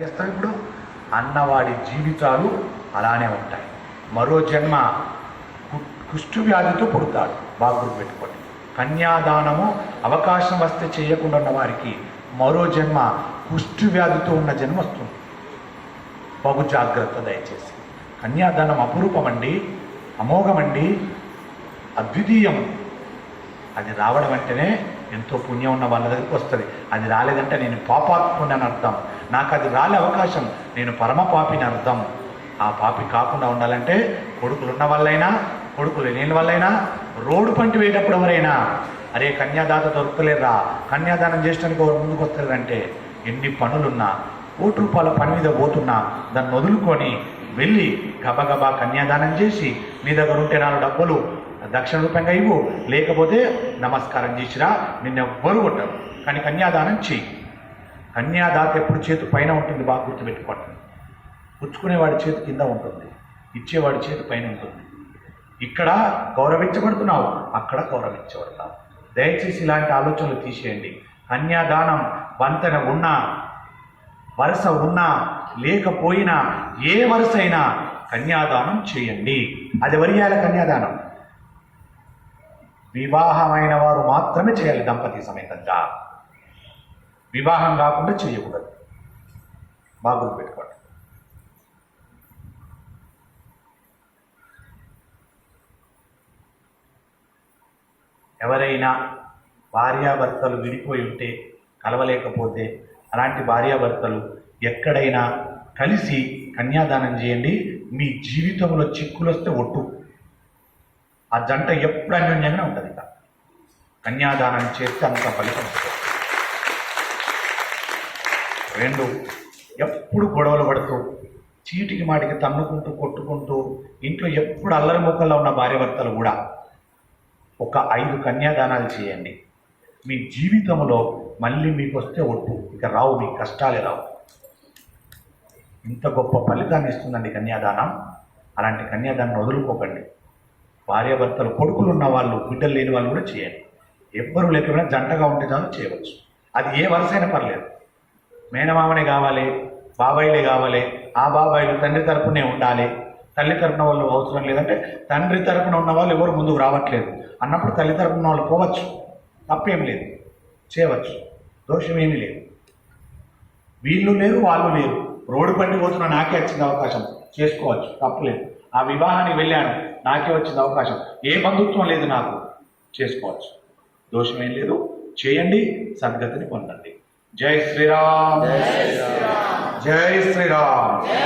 చేస్తాం ఇప్పుడు? అన్నవాడి జీవితాలు అలానే ఉంటాయి. మరో జన్మ కు- కుష్టు వ్యాధితో పుడతాడు. బాగా గుర్తుపెట్టుకోండి కన్యాదానము అవకాశం వస్తే చేయకుండా ఉన్న వారికి మరో జన్మ కుష్టు వ్యాధితో ఉన్న జన్మ వస్తుంది. బహు జాగ్రత్త దయచేసి. కన్యాదానం అపురూపమండి అమోఘమండి అద్వితీయం. అది రావడం అంటేనే ఎంతో పుణ్యం ఉన్న వాళ్ళ దగ్గరికి వస్తుంది. అది రాలేదంటే నేను పాపాత్ముని అని అర్థం. నాకు అది రాలే అవకాశం. నేను పరమ పాపిని అర్థం. ఆ పాపి కాకుండా ఉండాలంటే కొడుకులు ఉన్న వాళ్ళైనా కొడుకులు లేని వాళ్ళైనా రోడ్డు పంటి వేయటప్పుడు ఎవరైనా అరే కన్యాదాత దొరకలేరా కన్యాదానం చేసడానికి ముందుకు వస్తారంటే ఎన్ని పనులున్నా కోటి రూపాయల పని మీద పోతున్నా దాన్ని వదులుకొని వెళ్ళి గబగబా కన్యాదానం చేసి నీ దగ్గర ఉంటే నాలుగు డబ్బులు దక్షిణ రూపంగా ఇవ్వు. లేకపోతే నమస్కారం చేసిరా నిన్నెవ్వరు కొట్టరు. కానీ కన్యాదానం చెయ్యి. కన్యాదాత ఎప్పుడు చేతి పైన ఉంటుంది బాగా గుర్తుపెట్టుకోండి. పుచ్చుకునేవాడి చేతి కింద ఉంటుంది. ఇచ్చేవాడి చేతి పైన ఉంటుంది. ఇక్కడ గౌరవించబడుతున్నావు అక్కడ గౌరవించబడతావు. దయచేసి ఇలాంటి ఆలోచనలు తీసేయండి. కన్యాదానం వంతెన ఉన్నా వరుస ఉన్నా లేకపోయినా ఏ వరుస అయినా కన్యాదానం చేయండి. అది వరియాల కన్యాదానం. వివాహమైన వారు మాత్రమే చేయాలి దంపతి సమేతంగా. వివాహం కాకుండా చేయకూడదు. బాగా గుర్తుపెట్టుకోండి. ఎవరైనా భార్యాభర్తలు విడిపోయి ఉంటే కలవలేకపోతే అలాంటి భార్యాభర్తలు ఎక్కడైనా కలిసి కన్యాదానం చేయండి. మీ జీవితంలో చిక్కులు వస్తే ఒట్టు. ఆ జంట ఎప్పుడు అన్యోన్యంగానే ఉంటుంది ఇక. కన్యాదానం చేస్తే అంత ఫలితం రెండు ఎప్పుడు గొడవలు పడుతూ చీటికి మాటికి తన్నుకుంటూ కొట్టుకుంటూ ఇంట్లో ఎప్పుడు అల్లరి మొక్కల్లో ఉన్న భార్యాభర్తలు కూడా ఒక ఐదు కన్యాదానాలు చేయండి. మీ జీవితంలో మళ్ళీ మీకు వస్తే ఒట్టు. ఇక రావు మీ కష్టాలే రావు. ఇంత గొప్ప ఫలితాన్ని ఇస్తుందండి కన్యాదానం. అలాంటి కన్యాదానం వదులుకోకండి. భార్యాభర్తలు కొడుకులు ఉన్న వాళ్ళు బిడ్డలు లేని వాళ్ళు కూడా చేయండి. ఎవ్వరు లేకపోయినా జంటగా ఉంటే చాలు చేయవచ్చు. అది ఏ వరుసైనా పర్లేదు. మేనమామనే కావాలి బాబాయిలే కావాలి ఆ బాబాయిలు తండ్రి తరపునే ఉండాలి. తల్లి తరపున వాళ్ళు అవసరం లేదంటే తండ్రి తరపున ఉన్న వాళ్ళు ఎవరు ముందుకు రావట్లేదు. అన్నప్పుడు తల్లి తరపున వాళ్ళు పోవచ్చు. తప్పేం లేదు. చేయవచ్చు. దోషం ఏమీ లేదు. వీళ్ళు లేరు వాళ్ళు లేరు. రోడ్డు పండి పోతున్న నాకే వచ్చింది అవకాశం. చేసుకోవచ్చు తప్పులేదు. ఆ వివాహానికి వెళ్ళాను నాకే వచ్చింది అవకాశం. ఏ బంధుత్వం లేదు నాకు. చేసుకోవచ్చు. దోషం ఏం లేదు. చేయండి సద్గతిని పొందండి. జై శ్రీరామ్. జై శ్రీరామ్.